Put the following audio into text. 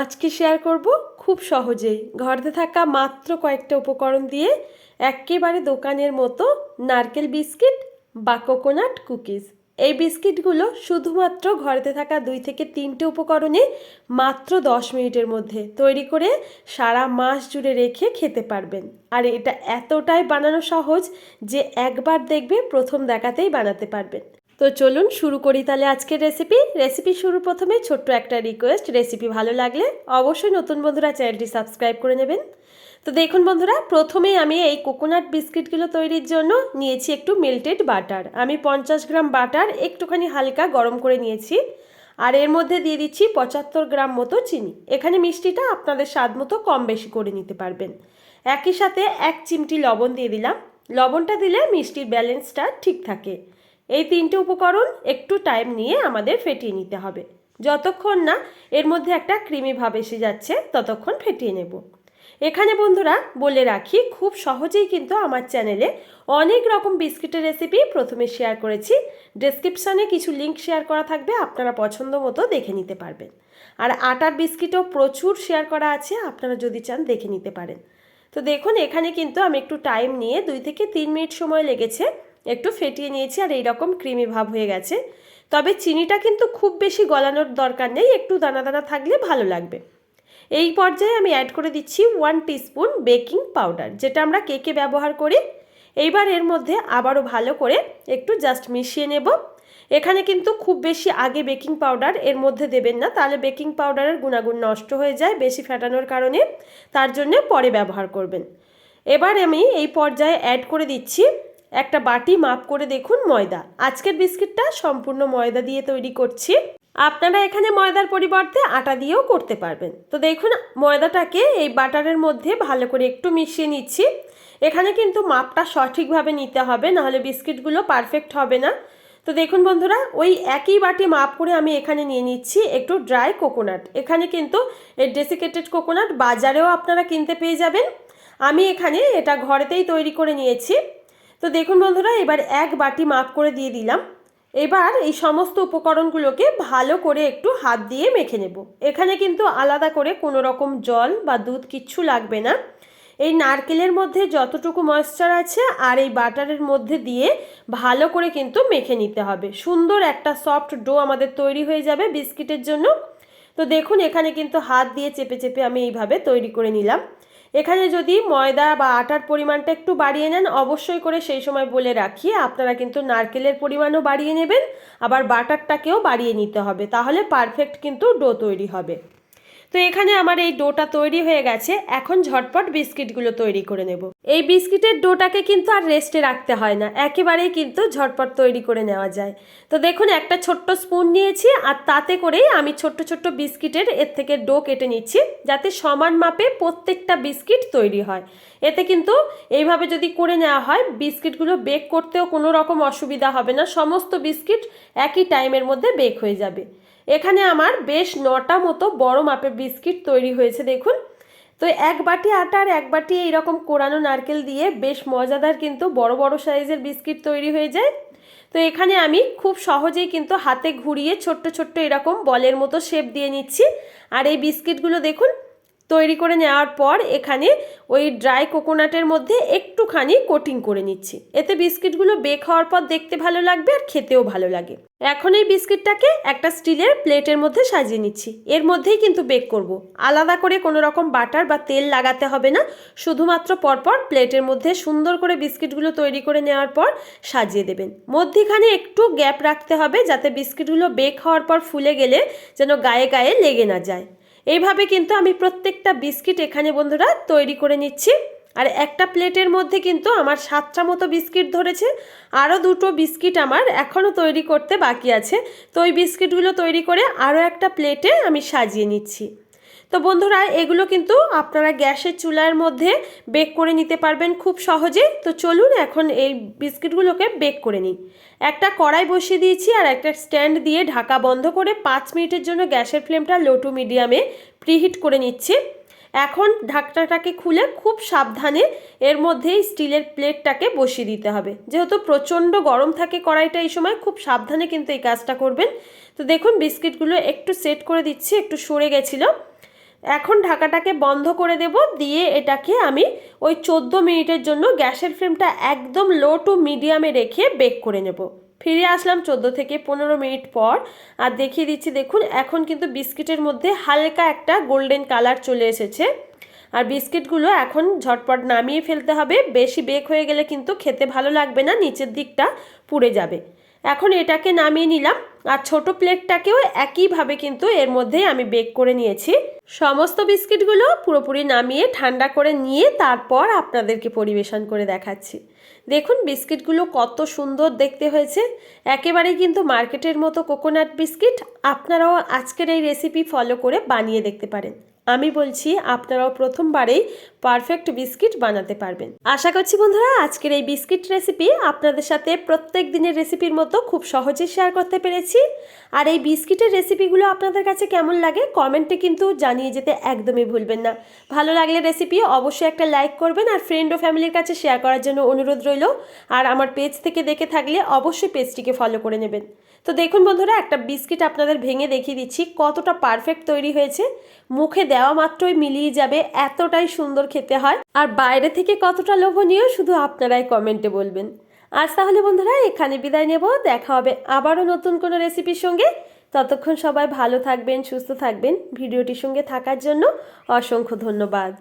আজকে শেয়ার করব খুব সহজেই। ঘরে থাকা মাত্র কয়েকটা উপকরণ দিয়ে একেবারে দোকানের মতো নারকেল বিস্কিট বা কোকোনাট কুকিজ। এই বিস্কিটগুলো শুধুমাত্র ঘরেতে থাকা দুই থেকে তিনটে উপকরণে মাত্র দশ মিনিটের মধ্যে তৈরি করে সারা মাস জুড়ে রেখে খেতে পারবেন। আর এটা এতটাই বানানো সহজ যে একবার দেখবে প্রথম দেখাতেই বানাতে পারবেন। তো চলুন শুরু করি তাহলে আজকের রেসিপি রেসিপি শুরু প্রথমে ছোট্ট একটা রিকোয়েস্ট রেসিপি ভালো লাগলে অবশ্যই নতুন বন্ধুরা চ্যানেলটি সাবস্ক্রাইব করে নেবেন। তো দেখুন বন্ধুরা, প্রথমেই আমি এই কোকোনাট বিস্কিটগুলো তৈরির জন্য নিয়েছি একটু মেল্টেড বাটার আমি পঞ্চাশ গ্রাম বাটার একটুখানি হালকা গরম করে নিয়েছি। আর এর মধ্যে দিয়ে দিচ্ছি পঁচাত্তর গ্রাম মতো চিনি। এখানে মিষ্টিটা আপনাদের স্বাদ মতো কম বেশি করে নিতে পারবেন। একই সাথে এক চিমটি লবণ দিয়ে দিলাম। লবণটা দিলে মিষ্টির ব্যালেন্সটা ঠিক থাকে। এই তিনটে উপকরণ একটু টাইম নিয়ে আমাদের ফেটিয়ে নিতে হবে। যতক্ষণ না এর মধ্যে একটা ক্রিমি ভাব এসে যাচ্ছে, ততক্ষণ ফেটিয়ে নেব। এখানে বন্ধুরা বলে রাখি, খুব সহজেই কিন্তু আমার চ্যানেলে অনেক রকম বিস্কিটের রেসিপি প্রথমে শেয়ার করেছি। ডেসক্রিপশানে কিছু লিঙ্ক শেয়ার করা থাকবে, আপনারা পছন্দ মতো দেখে নিতে পারবেন। আর আটার বিস্কিটও প্রচুর শেয়ার করা আছে, আপনারা যদি চান দেখে নিতে পারেন। তো দেখুন, এখানে কিন্তু আমি একটু টাইম নিয়ে দুই থেকে তিন মিনিট সময় লেগেছে। একটু ফেটিয়ে নিয়েছি আর এইরকম ক্রিমি ভাব হয়ে গেছে। তবে চিনিটা কিন্তু খুব বেশি গলানোর দরকার নেই, একটু দানা দানা থাকলে ভালো লাগবে। এই পর্যায়ে আমি অ্যাড করে দিচ্ছি ওয়ান টিস্পুন বেকিং পাউডার যেটা আমরা কেকে ব্যবহার করি। এইবার এর মধ্যে আবারও ভালো করে একটু জাস্ট মিশিয়ে নেব। এখানে কিন্তু খুব বেশি আগে বেকিং পাউডার এর মধ্যে দেবেন না, তাহলে বেকিং পাউডারের গুণাগুণ নষ্ট হয়ে যায় বেশি ফেটানোর কারণে, তার জন্য পরে ব্যবহার করবেন। এবার আমি এই পর্যায়ে অ্যাড করে দিচ্ছি একটা বাটি মাপ করে দেখুন ময়দা। আজকের বিস্কিটটা সম্পূর্ণ ময়দা দিয়ে তৈরি করছি। আপনারা এখানে ময়দার পরিবর্তে আটা দিয়েও করতে পারবেন। তো দেখুন, ময়দাটাকে এই বাটারের মধ্যে ভালো করে একটু মিশিয়ে নিচ্ছি। এখানে কিন্তু মাপটা সঠিকভাবে নিতে হবে, নাহলে বিস্কিটগুলো পারফেক্ট হবে না। তো দেখুন বন্ধুরা, ওই একই বাটি মাপ করে আমি এখানে নিয়ে নিচ্ছি একটু ড্রাই কোকোনাট। এখানে কিন্তু এই ডেসিকেটেড কোকোনাট বাজারেও আপনারা কিনতে পেয়ে যাবেন। আমি এখানে এটা ঘরেতেই তৈরি করে নিয়েছি। তো দেখুন বন্ধুরা, এবার এক বাটি মাপ করে দিয়ে দিলাম। এবার এই সমস্ত উপকরণগুলোকে ভালো করে একটু হাত দিয়ে মেখে নেব। এখানে কিন্তু আলাদা করে কোনো রকম জল বা দুধ কিচ্ছু লাগবে না। এই নারকেলের মধ্যে যতটুকু ময়েশ্চার আছে আর এই বাটারের মধ্যে দিয়ে ভালো করে কিন্তু মেখে নিতে হবে। সুন্দর একটা সফট ডো আমাদের তৈরি হয়ে যাবে বিস্কিটের জন্য। তো দেখুন, এখানে কিন্তু হাত দিয়ে চেপে চেপে আমি এইভাবে তৈরি করে নিলাম। এখানে যদি ময়দা বা আটার পরিমাণটা একটু বাড়িয়ে নেন, অবশ্যই করে সেই সময় বলে রাখি, আপনারা কিন্তু নারকেলের পরিমাণও বাড়িয়ে নেবেন, আবার বাটারটাকেও বাড়িয়ে নিতে হবে, তাহলে পারফেক্ট কিন্তু ডো তৈরি হবে। তো এখানে আমার এই ডোটা তৈরি হয়ে গেছে। এখন ঝটপট বিস্কিটগুলো তৈরি করে নেব। এই বিস্কিটের ডোটাকে কিন্তু আর রেস্টে রাখতে হয় না। একেবারেই কিন্তু ঝটপট তৈরি করে নেওয়া যায়। তো দেখুন, একটা ছোট্ট স্পুন নিয়েছি আর তাতে করেই আমি ছোট্ট ছোট্ট বিস্কিটের এর থেকে ডো কেটে নিচ্ছি যাতে সমান মাপে প্রত্যেকটা বিস্কিট তৈরি হয়। এতে কিন্তু এইভাবে যদি করে নেওয়া হয়, বিস্কিটগুলো বেক করতেও কোনো রকম অসুবিধা হবে না। সমস্ত বিস্কিট একই টাইমের মধ্যে বেক হয়ে যাবে। এখানে আমার বেশ নটা মতো বড় মাপের বিস্কিট তৈরি হয়েছে, দেখুন। তো এক বাটি আটা আর এক বাটি এইরকম কোরানো নারকেল দিয়ে বেশ মজাদার কিন্তু বড় বড় সাইজের বিস্কিট তৈরি হয়ে যায়। তো এখানে আমি খুব সহজেই কিন্তু হাতে ঘুরিয়ে ছোট্ট ছোট্ট এরকম বলের মতো শেপ দিয়ে নিচ্ছি। আর এই বিস্কিটগুলো দেখুন তৈরি করে নেওয়ার পর এখানে ওই ড্রাই কোকোনাটের মধ্যে একটুখানি কোটিং করে নিচ্ছি। এতে বিস্কিটগুলো বেক হওয়ার পর দেখতে ভালো লাগবে আর খেতেও ভালো লাগে। এখন এই বিস্কিটটাকে একটা স্টিলের প্লেটের মধ্যে সাজিয়ে নিচ্ছি। এর মধ্যেই কিন্তু বেক করব। আলাদা করে কোনো রকম বাটার বা তেল লাগাতে হবে না। শুধুমাত্র পরপর প্লেটের মধ্যে সুন্দর করে বিস্কিটগুলো তৈরি করে নেওয়ার পর সাজিয়ে দেবেন। মধ্যিখানে একটু গ্যাপ রাখতে হবে যাতে বিস্কিটগুলো বেক হওয়ার পর ফুলে গেলে যেন গায়ে গায়ে লেগে না যায়। এইভাবে কিন্তু আমি প্রত্যেকটা বিস্কিট এখানে বন্ধুরা তৈরি করে নিচ্ছি। আর একটা প্লেটের মধ্যে কিন্তু আমার সাতটা মতো বিস্কিট ধরেছে। আরও দুটো বিস্কিট আমার এখনও তৈরি করতে বাকি আছে। তো ওই বিস্কিটগুলো তৈরি করে আরও একটা প্লেটে আমি সাজিয়ে নিচ্ছি। তো বন্ধুরা, এগুলো কিন্তু আপনারা গ্যাসের চুলার মধ্যে বেক করে নিতে পারবেন খুব সহজে। তো চলুন এখন এই বিস্কিটগুলোকে বেক করে নিই। একটা কড়াই বসিয়ে দিয়েছি আর একটা স্ট্যান্ড দিয়ে ঢাকা বন্ধ করে পাঁচ মিনিটের জন্য গ্যাসের ফ্লেমটা লো টু মিডিয়ামে প্রিহিট করে নিচ্ছি। এখন ঢাকনাটাকে খুলে খুব সাবধানে এর মধ্যে স্টিলের প্লেটটাকে বসিয়ে দিতে হবে। যেহেতু প্রচণ্ড গরম থাকে কড়াইটা এই সময়, খুব সাবধানে কিন্তু এই কাজটা করবেন। তো দেখুন, বিস্কিটগুলো একটু সেট করে দিচ্ছি, একটু সরে গেছিল। এখন ঢাকাটাকে বন্ধ করে দেব, দিয়ে এটাকে আমি ওই চোদ্দ মিনিটের জন্য গ্যাসের ফ্লেমটা একদম লো টু মিডিয়ামে রেখে বেক করে নেব। ফিরে আসলাম চোদ্দ থেকে পনেরো মিনিট পর, আর দেখিয়ে দিচ্ছি দেখুন, এখন কিন্তু বিস্কিটের মধ্যে হালকা একটা গোল্ডেন কালার চলে এসেছে। আর বিস্কিটগুলো এখন ঝটপট নামিয়ে ফেলতে হবে, বেশি বেক হয়ে গেলে কিন্তু খেতে ভালো লাগবে না, নিচের দিকটা পুড়ে যাবে। এখন এটাকে নামিয়ে নিলাম আর ছোট প্লেটটাকেও একইভাবে কিন্তু এর মধ্যেই আমি বেক করে নিয়েছি। সমস্ত বিস্কিটগুলো পুরোপুরি নামিয়ে ঠান্ডা করে নিয়ে তারপর আপনাদেরকে পরিবেশন করে দেখাচ্ছি। দেখুন বিস্কিটগুলো কত সুন্দর দেখতে হয়েছে। একেবারেই কিন্তু মার্কেটের মতো কোকোনাট বিস্কিট। আপনারাও আজকের এই রেসিপি ফলো করে বানিয়ে দেখতে পারেন। আমি বলছি আপনারাও প্রথমবারেই পারফেক্ট বিস্কিট বানাতে পারবেন। আশা করছি বন্ধুরা, আজকের এই বিস্কিট রেসিপি আপনাদের সাথে প্রত্যেক দিনের রেসিপির মতো খুব সহজে শেয়ার করতে পেরেছি। আর এই বিস্কিটের রেসিপিগুলো আপনাদের কাছে কেমন লাগে কমেন্টে কিন্তু জানিয়ে যেতে একদমই ভুলবেন না। ভালো লাগলে রেসিপি অবশ্যই একটা লাইক করবেন আর ফ্রেন্ড ও ফ্যামিলির কাছে শেয়ার করার জন্য অনুরোধ রইল। আর আমার পেজ থেকে দেখে থাকলে অবশ্যই পেজটিকে ফলো করে নেবেন। তো দেখুন বন্ধুরা, একটা বিস্কিট আপনাদের ভেঙে দেখিয়ে দিচ্ছি, কতটা পারফেক্ট তৈরি হয়েছে। মুখে দেওয়া মাত্রই মিলিয়ে যাবে, এতটাই সুন্দর খেতে হয়। আর বাইরে থেকে কতটা লোভনীয় শুধু আপনারাই কমেন্টে বলবেন। আজ তাহলে বন্ধুরা, এখানে বিদায় নেব। দেখা হবে আবারও নতুন কোনো রেসিপির সঙ্গে। ততক্ষণ সবাই ভালো থাকবেন, সুস্থ থাকবেন। ভিডিওটির সঙ্গে থাকার জন্য অসংখ্য ধন্যবাদ।